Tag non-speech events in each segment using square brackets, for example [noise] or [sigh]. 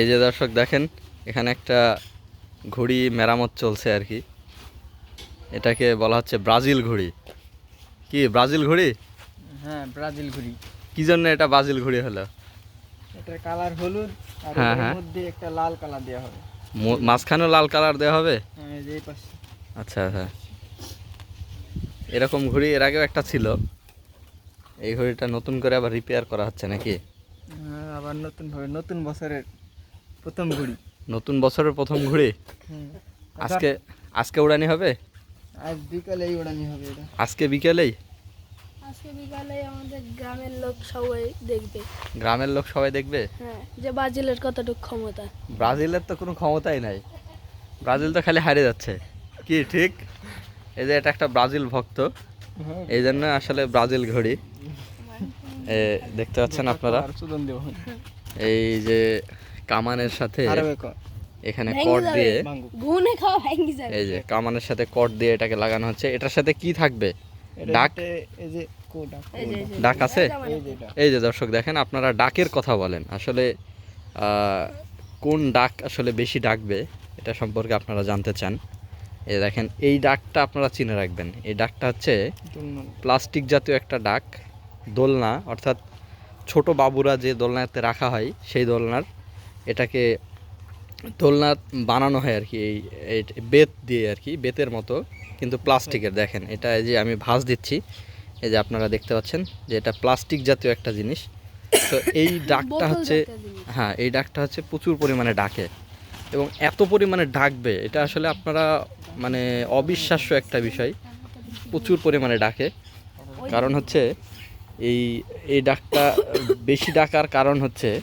এই যে দর্শক দেখেন এখানে একটা ঘড়ি মেরামত চলছে আর কি। এটাকে বলা হচ্ছে ব্রাজিল ঘড়ি। কি ব্রাজিল ঘড়ি? হ্যাঁ ব্রাজিল ঘুরি কি জন্য এটা ব্রাজিল ঘড়ি হলো? এটার কালার হলুদ আর হ্যাঁ, এর হ্যাঁ। মধ্যে একটা লাল কালার দেওয়া হবে। মাঝখানেও লাল কালার দেওয়া হবে? হ্যাঁ এই যে পাশে। আচ্ছা আচ্ছা। এরকম ঘড়ি এর আগেও একটা ছিল। এই ঘড়িটা নতুন করে আবার রিপেয়ার করা হচ্ছে নাকি? আবার নতুন ভাবে নতুন বছরের প্রথম ঘুড়ি। নতুন বছরের প্রথম ঘড়ি। আজকে আজকে উড়ানি হবে? আজ বিকালে এই উড়ানি হবে এটা। আজকে বিকেলেই? আজকে বিকালে আমাদের গ্রামের লোক সবাই দেখবে। গ্রামের লোক সবাই দেখবে? হ্যাঁ যে ব্রাজিলের কতটুকু ক্ষমতা। ব্রাজিলের তো কোনো ক্ষমতাই নাই। ব্রাজিল তো খালি হারিয়ে যাচ্ছে। কি ঠিক? এই যে এটা একটা ব্রাজিল ভক্ত। হ্যাঁ। এই জন্য আসলে ব্রাজিল ঘড়ি। দেখতে পাচ্ছেন আপনারা? এই যে কামানের সাথে এখানে কট দিয়ে এই যে কামানের সাথে কট দিয়ে এটাকে লাগানো হচ্ছে। এটার সাথে কি থাকবে? ডাক? এই যে কো ডাক। আছে? এই যে এটা। এই যে দর্শক দেখেন আপনারা ডাকের কথা বলেন। আসলে কোন ডাক আসলে বেশি ডাকবে এটা সম্পর্কে আপনারা জানতে চান। এই দেখেন এই ডাকটা আপনারা চিনে রাখবেন। এই ডাকটা হচ্ছে প্লাস্টিক জাতীয় একটা ডাক। দোলনা অর্থাৎ ছোট বাবুরা যে দোলনাতে রাখা হয় সেই দোলনার এটাকে দোলনা বানানো হয় আর কি এই বেত দিয়ে আর কি বেতের মতো কিন্তু প্লাস্টিকের দেখেন এটা এই যে আমি ভাঁজ দিচ্ছি এই যে আপনারা দেখতে পাচ্ছেন যে এটা প্লাস্টিক জাতীয় একটা জিনিস। তো এই [coughs] ডাকটা হচ্ছে হ্যাঁ এই ডাকটা হচ্ছে প্রচুর পরিমাণে ডাকে এবং এত পরিমাণে ডাকবে এটা আসলে আপনারা মানে অবিশ্বাস্য একটা বিষয় প্রচুর পরিমাণে ডাকে। কারণ হচ্ছে এই এই ডাকটা বেশি ডাকার কারণ হচ্ছে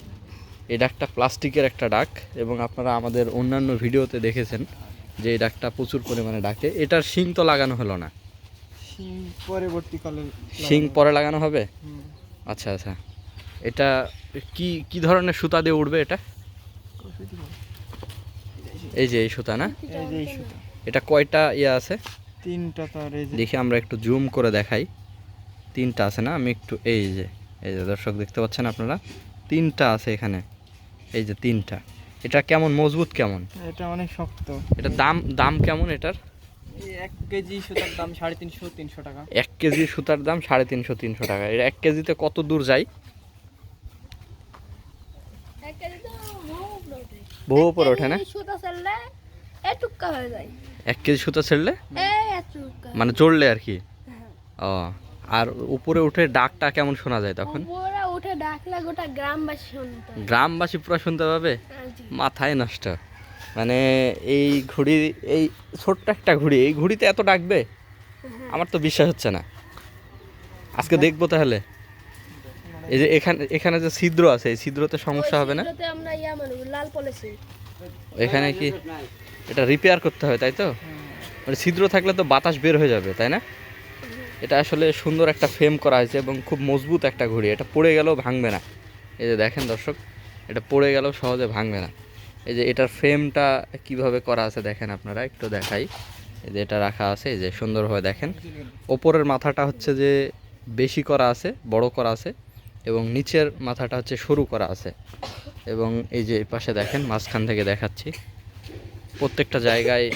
এই ডাকটা প্লাস্টিকের একটা ডাক এবং আপনারা আমাদের অন্যান্য ভিডিওতে দেখেছেন যে এই ডাকটা প্রচুর পরিমাণে ডাকে। এটার শিং তো লাগানো হলো না। শিং পরবর্তীকালে শিং পরে লাগানো হবে? আচ্ছা আচ্ছা। এটা কি কি ধরনের সুতা দিয়ে উঠবে এটা? এই যে এই সুতা না? এই যে এই সুতা। এটা কয়টা ইয়ে আছে? তিনটা তার দেখি আমরা একটু জুম করে দেখাই। তিনটা আছে না? আমি একটু এই যে এই যে দর্শক দেখতে পাচ্ছেন আপনারা তিনটা আছে এখানে। এই যে তিনটা। এটা কেমন? মজবুত কেমন? এটা অনেক শক্ত। এটা দাম দাম কেমন এটার? এই এক কেজি সুতার দাম সাড়ে তিনশো তিনশো টাকা। এক কেজি সুতার দাম সাড়ে তিনশো তিনশো টাকা। এটা এক কেজিতে কত দূর যায় বহু উপরে ওঠে। বহু উপরে ওঠে না? সুতা ছাড়লে এ হয়ে যায়। এক কেজি সুতা ছেড়লে? মানে চড়লে আর কি? হ্যাঁ। ও। আর উপরে উঠে ডাকটা কেমন শোনা যায় তখন? উপরে উঠে ডাকলে গোটা গ্রামবাসী শুনতে গ্রামবাসী পুরো শুনতে পাবে? হ্যাঁ, মাথায় নষ্ট। মানে এই ঘুড়ি এই ছোট্ট একটা ঘুড়ি এই ঘুড়িতে এত ডাকবে? আমার তো বিশ্বাস হচ্ছে না। আজকে দেখব তাহলে। এই যে এখানে এখানে যে ছিদ্র আছে এই ছিদ্রতে সমস্যা হবে না? এখানে কি এটা রিপেয়ার করতে হবে তাই তো? মানে ছিদ্র থাকলে তো বাতাস বের হয়ে যাবে তাই না? এটা আসলে সুন্দর একটা ফ্রেম করা হয়েছে এবং খুব মজবুত একটা ঘড়ি। এটা পড়ে গেলেও ভাঙবে না। এই যে দেখেন দর্শক, এটা পড়ে গেলেও সহজে ভাঙবে না। এই যে এটার ফ্রেমটা কীভাবে করা আছে দেখেন আপনারা, একটু দেখাই। এই যে এটা রাখা আছে, এই যে সুন্দরভাবে দেখেন। ওপরের মাথাটা হচ্ছে যে বেশি করা আছে, বড় করা আছে এবং নিচের মাথাটা হচ্ছে সরু করা আছে। এবং এই যে পাশে দেখেন, মাঝখান থেকে দেখাচ্ছি। প্রত্যেকটা জায়গায়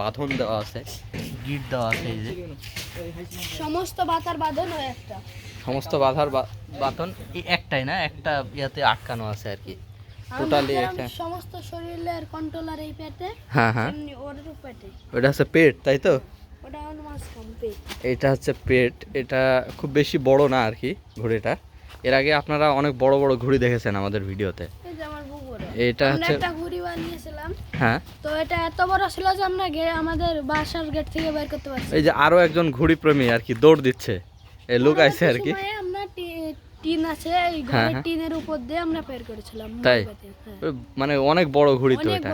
বাঁধন দেওয়া আছে গিট দেওয়া আছে এই যে। সমস্ত বাতার বাঁধন হয় একটা। সমস্ত বাধার বাঁধন এই একটাই না একটা ইয়াতে আটকানো আছে আর কি। টোটালি একটা সমস্ত শরীরের কন্ট্রোলার এই পেটে হ্যাঁ হ্যাঁ। ওর পেটে। ওটা হচ্ছে পেট তাই তো? ওটা পেট। এটা হচ্ছে পেট এটা খুব বেশি বড় না আর কি ঘুড়িটা। এর আগে আপনারা অনেক বড় বড় ঘুড়ি দেখেছেন আমাদের ভিডিওতে। এই যে আমার পুকুরে এটা হচ্ছে হ্যাঁ। তো এটা এত বড় ছিল যে আমরা আমাদের বাসার গেট থেকে বের করতে পারছি। এই যে আরও একজন ঘুড়ি প্রেমী আর কি দৌড় দিচ্ছে। এই লোক আইছে আর কি। আমরা টিন আছে এই হ্যাঁ, ঘরের হ্যাঁ। টিনের উপর দিয়ে আমরা বের করেছিলাম তাই? হ্যাঁ। মানে অনেক বড় ঘুড়ি তো এটা।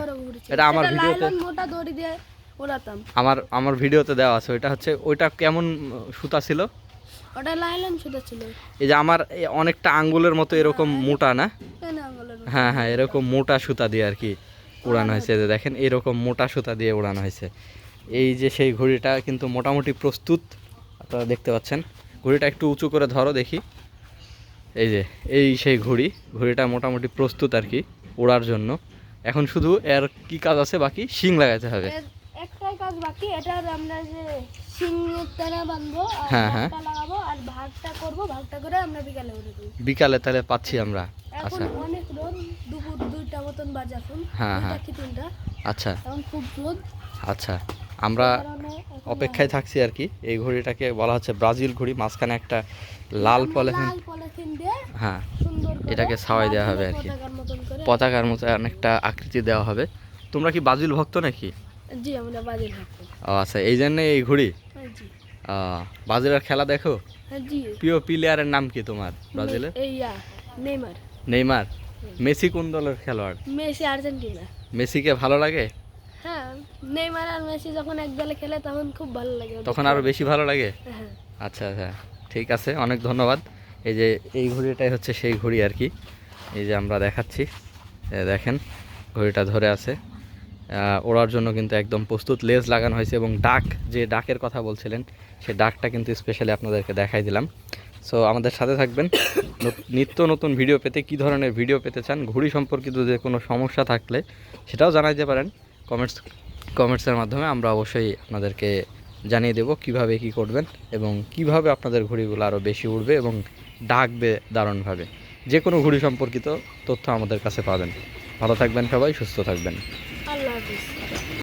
এটা আমার ভিডিওতে মোটা দড়ি দিয়ে ওড়াতাম। আমার আমার ভিডিওতে দেওয়া আছে। ওইটা হচ্ছে ওইটা কেমন সুতা ছিল? ওটা লাইলন শুধু ছিল। এই যে আমার অনেকটা আঙ্গুলের মতো এরকম মোটা না। হ্যাঁ হ্যাঁ এরকম মোটা সুতা দিয়ে আর কি। উড়ানো হয়েছে যে দেখেন এরকম মোটা সুতা দিয়ে উড়ানো হয়েছে। এই যে সেই ঘড়িটা কিন্তু মোটামুটি প্রস্তুত আপনারা দেখতে পাচ্ছেন। ঘড়িটা একটু উঁচু করে ধরো দেখি। এই যে এই সেই ঘড়ি ঘড়িটা মোটামুটি প্রস্তুত আর কি ওড়ার জন্য। এখন শুধু এর কি কাজ আছে বাকি শিং লাগাতে হবে। একটাই কাজ বাকি এটার আমরা যে সিংহের তারা বাঁধবো হ্যাঁ, হ্যাঁ। লাগাবো আর ভাগটা করব ভাগটা করে আমরা বিকালে বিকালে তাহলে পাচ্ছি আমরা। আচ্ছা। অনেক রোদ দুপুর মতন বাজে এখন হ্যাঁ, হ্যাঁ। কি তিনটা। আচ্ছা। এখন খুব রোদ। আচ্ছা। আমরা অপেক্ষায় থাকছি আর কি। এই ঘড়িটাকে বলা হচ্ছে ব্রাজিল ঘড়ি মাঝখানে একটা লাল পলিথিন হ্যাঁ সুন্দর এটাকে ছাওয়াই দেওয়া হবে আর কি। পতাকার মতো অনেকটা আকৃতি দেওয়া হবে। তোমরা কি ব্রাজিল ভক্ত নাকি? জি আমরা বাজে থাকব ও আচ্ছা। এই জন্য এই ঘড়ি? হ্যাঁ জি। ব্রাজিলের খেলা দেখো? হ্যাঁ জি। প্রিয় প্লেয়ারের নাম কি তোমার ব্রাজিলের? নেইমার। নেইমার। মেসি কোন দলের খেলোয়াড়? Messi Argentina. মেসিকে ভালো লাগে? হ্যাঁ নেইমার আর মেসি যখন এক দলে খেলে তখন খুব ভালো লাগে তখন আরও বেশি ভালো লাগে? হ্যাঁ আচ্ছা আচ্ছা ঠিক আছে অনেক ধন্যবাদ। এই যে এই ঘড়িটাই হচ্ছে সেই ঘড়ি আর কি। এই যে আমরা দেখাচ্ছি দেখেন ঘড়িটা ধরে আছে। ওড়ার জন্য কিন্তু একদম প্রস্তুত লেজ লাগানো হয়েছে এবং ডাক যে ডাকের কথা বলছিলেন সেই ডাকটা কিন্তু স্পেশালি আপনাদেরকে দেখাই দিলাম। সো আমাদের সাথে থাকবেন। নিত্য নতুন ভিডিও পেতে কি ধরনের ভিডিও পেতে চান, ঘুড়ি সম্পর্কিত যে কোনো সমস্যা থাকলে সেটাও জানাইতে পারেন। কমেন্টস কমেন্টসের মাধ্যমে আমরা অবশ্যই আপনাদেরকে জানিয়ে দেব কীভাবে কি করবেন এবং কীভাবে আপনাদের ঘড়িগুলো আরও বেশি উঠবে এবং ডাকবে দারুণভাবে। যে কোনো ঘড়ি সম্পর্কিত তথ্য আমাদের কাছে পাবেন। ভালো থাকবেন সবাই, সুস্থ থাকবেন।